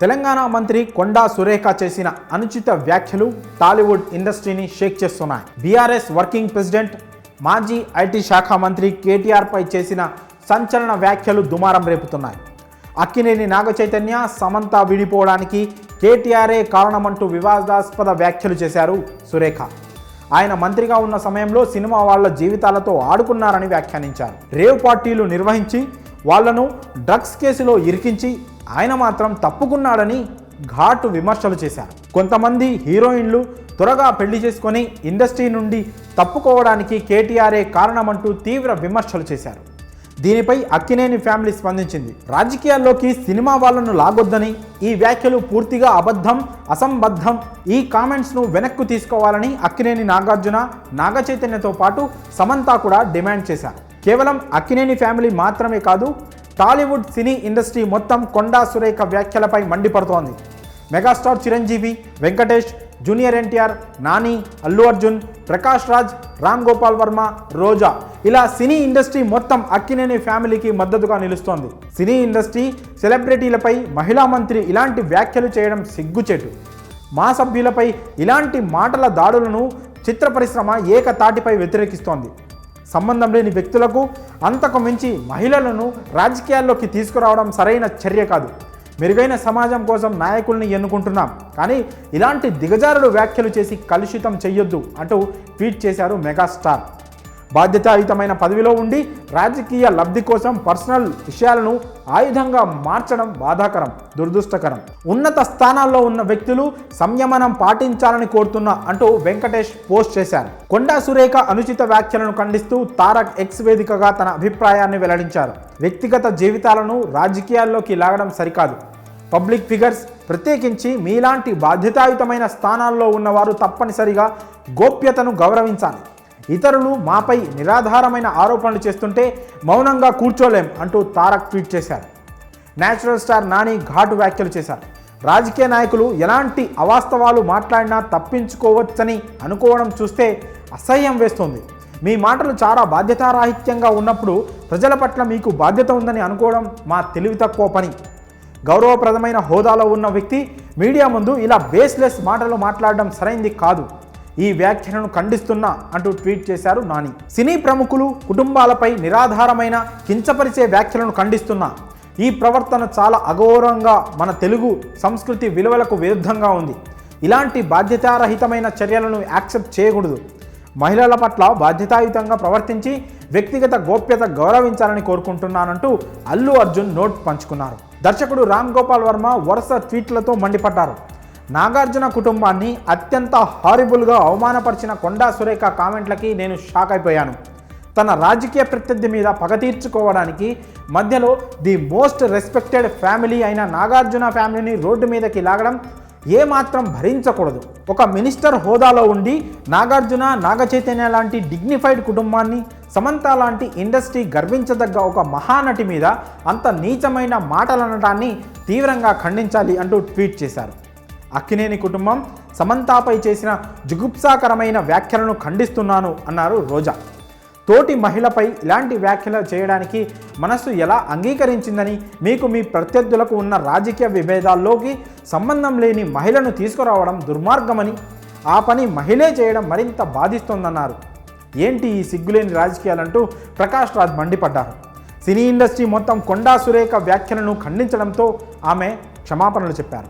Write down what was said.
తెలంగాణ మంత్రి కొండా సురేఖ చేసిన అనుచిత వ్యాఖ్యలు టాలీవుడ్ ఇండస్ట్రీని షేక్ చేస్తున్నాయి. బీఆర్ఎస్ వర్కింగ్ ప్రెసిడెంట్ మాజీ ఐటీ శాఖ మంత్రి కేటీఆర్పై చేసిన సంచలన వ్యాఖ్యలు దుమారం రేపుతున్నాయి. అక్కినేని నాగచైతన్య సమంత విడిపోవడానికి కేటీఆర్ఏ కారణమంటూ వివాదాస్పద వ్యాఖ్యలు చేశారు సురేఖ. ఆయన మంత్రిగా ఉన్న సమయంలో సినిమా వాళ్ళ జీవితాలతో ఆడుకున్నారని వ్యాఖ్యానించారు. రేవ్ పార్టీలు నిర్వహించి వాళ్ళను డ్రగ్స్ కేసులో ఇరికించి ఆయన మాత్రం తప్పుకున్నాడని ఘాటు విమర్శలు చేశారు. కొంతమంది హీరోయిన్లు త్వరగా పెళ్ళి చేసుకొని ఇండస్ట్రీ నుండి తప్పుకోవడానికి కేటీఆర్ఏ కారణమంటూ తీవ్ర విమర్శలు చేశారు. దీనిపై అక్కినేని ఫ్యామిలీ స్పందించింది. రాజకీయాల్లోకి సినిమా వాళ్ళను లాగొద్దని ఈ వ్యాఖ్యలు పూర్తిగా అబద్ధం అసంబద్ధం ఈ కామెంట్స్ను వెనక్కు తీసుకోవాలని అక్కినేని నాగార్జున నాగచైతన్యతో పాటు సమంత కూడా డిమాండ్ చేశారు. కేవలం అక్కినేని ఫ్యామిలీ మాత్రమే కాదు టాలీవుడ్ సినీ ఇండస్ట్రీ మొత్తం కొండా సురేఖ వ్యాఖ్యలపై మండిపడుతోంది. Megastar Chiranjeevi Venkatesh junior NTR Nani Allu Arjun Prakash Raj Ram Gopal Varma Roja. ఇలా సినీ ఇండస్ట్రీ మొత్తం అక్కినేని ఫ్యామిలీకి మద్దతుగా నిలుస్తోంది. సినీ ఇండస్ట్రీ సెలబ్రిటీలపై మహిళా మంత్రి ఇలాంటి వ్యాఖ్యలు చేయడం సిగ్గుచేటు. మా సభ్యులపై ఇలాంటి మాటల దాడులను చిత్ర పరిశ్రమ ఏకతాటిపై వ్యతిరేకిస్తోంది. సంబంధం లేని వ్యక్తులకు అంతకు మించి మహిళలను రాజకీయాల్లోకి తీసుకురావడం సరైన చర్య కాదు. మెరుగైన సమాజం కోసం నాయకుల్ని ఎన్నుకుంటున్నాం. కానీ ఇలాంటి దిగజారులు వ్యాఖ్యలు చేసి కలుషితం చెయ్యొద్దు అంటూ ట్వీట్ చేశారు మెగాస్టార్. బాధ్యతాయుతమైన పదవిలో ఉండి రాజకీయ లబ్ధి కోసం పర్సనల్ విషయాలను ఆయుధంగా మార్చడం బాధాకరం దురదృష్టకరం. ఉన్నత స్థానాల్లో ఉన్న వ్యక్తులు సంయమనం పాటించాలని కోరుతున్నా అంటూ వెంకటేష్ పోస్ట్ చేశారు. కొండా సురేఖ అనుచిత వ్యాఖ్యలను ఖండిస్తూ తారక్ ఎక్స్ వేదికగా తన అభిప్రాయాన్ని వెల్లడించారు. వ్యక్తిగత జీవితాలను రాజకీయాల్లోకి లాగడం సరికాదు. పబ్లిక్ ఫిగర్స్ ప్రత్యేకించి మీలాంటి బాధ్యతాయుతమైన స్థానాల్లో ఉన్నవారు తప్పనిసరిగా గోప్యతను గౌరవించాలి. ఇతరులు మాపై నిరాధారమైన ఆరోపణలు చేస్తుంటే మౌనంగా కూర్చోలేం అంటూ తారక్ ట్వీట్ చేశారు. నేచురల్ స్టార్ నాని ఘాటు వ్యాఖ్యలు చేశారు. రాజకీయ నాయకులు ఎలాంటి అవాస్తవాలు మాట్లాడినా తప్పించుకోవచ్చని అనుకోవడం చూస్తే అసహ్యం వేస్తుంది. మీ మాటలు చాలా బాధ్యతారాహిత్యంగా ఉన్నప్పుడు ప్రజల పట్ల మీకు బాధ్యత ఉందని అనుకోవడం మా తెలివి తక్కువ పని. గౌరవప్రదమైన హోదాలో ఉన్న వ్యక్తి మీడియా ముందు ఇలా బేస్లెస్ మాటలు మాట్లాడడం సరైంది కాదు. ఈ వ్యాఖ్యలను ఖండిస్తున్నా అంటూ ట్వీట్ చేశారు నాని. సినీ ప్రముఖులు కుటుంబాలపై నిరాధారమైన కించపరిచే వ్యాఖ్యలను ఖండిస్తున్నా. ఈ ప్రవర్తన చాలా అగౌరవంగా మన తెలుగు సంస్కృతి విలువలకు విరుద్ధంగా ఉంది. ఇలాంటి బాధ్యతారహితమైన చర్యలను యాక్సెప్ట్ చేయకూడదు. మహిళల పట్ల బాధ్యతాయుతంగా ప్రవర్తించి వ్యక్తిగత గోప్యత గౌరవించాలని కోరుకుంటున్నానంటూ అల్లు అర్జున్ నోట్ పంచుకున్నారు. దర్శకుడు రామ్ గోపాల్ వర్మ వరుస ట్వీట్లతో మండిపడ్డారు. నాగార్జున కుటుంబాన్ని అత్యంత హారిబుల్గా అవమానపరిచిన కొండా సురేఖ కామెంట్లకి నేను షాక్ అయిపోయాను. తన రాజకీయ ప్రత్యర్థి మీద పగ తీర్చుకోవడానికి మధ్యలో ది మోస్ట్ రెస్పెక్టెడ్ ఫ్యామిలీ అయిన నాగార్జున ఫ్యామిలీని రోడ్డు మీదకి లాగడం ఏమాత్రం భరించకూడదు. ఒక మినిస్టర్ హోదాలో ఉండి నాగార్జున నాగచైతన్య లాంటి డిగ్నిఫైడ్ కుటుంబాన్ని సమంత లాంటి ఇండస్ట్రీ గర్వించదగ్గ ఒక మహానటి మీద అంత నీచమైన మాటలనటాన్ని తీవ్రంగా ఖండించాలి అంటూ ట్వీట్ చేశారు. అక్కినేని కుటుంబం సమంతాపై చేసిన జుగుప్సాకరమైన వ్యాఖ్యలను ఖండిస్తున్నాను అన్నారు రోజా. తోటి మహిళపై ఇలాంటి వ్యాఖ్యలు చేయడానికి మనస్సు ఎలా అంగీకరించిందని మీకు మీ ప్రత్యర్థులకు ఉన్న రాజకీయ విభేదాల్లోకి సంబంధం లేని మహిళను తీసుకురావడం దుర్మార్గమని ఆ పని మహిళే చేయడం మరింత బాధిస్తోందన్నారు. ఏంటి ఈ సిగ్గులేని రాజకీయాలంటూ ప్రకాష్ రాజ్ మండిపడ్డారు. సినీ ఇండస్ట్రీ మొత్తం కొండా సురేఖ వ్యాఖ్యలను ఖండించడంతో ఆమె క్షమాపణలు చెప్పారు.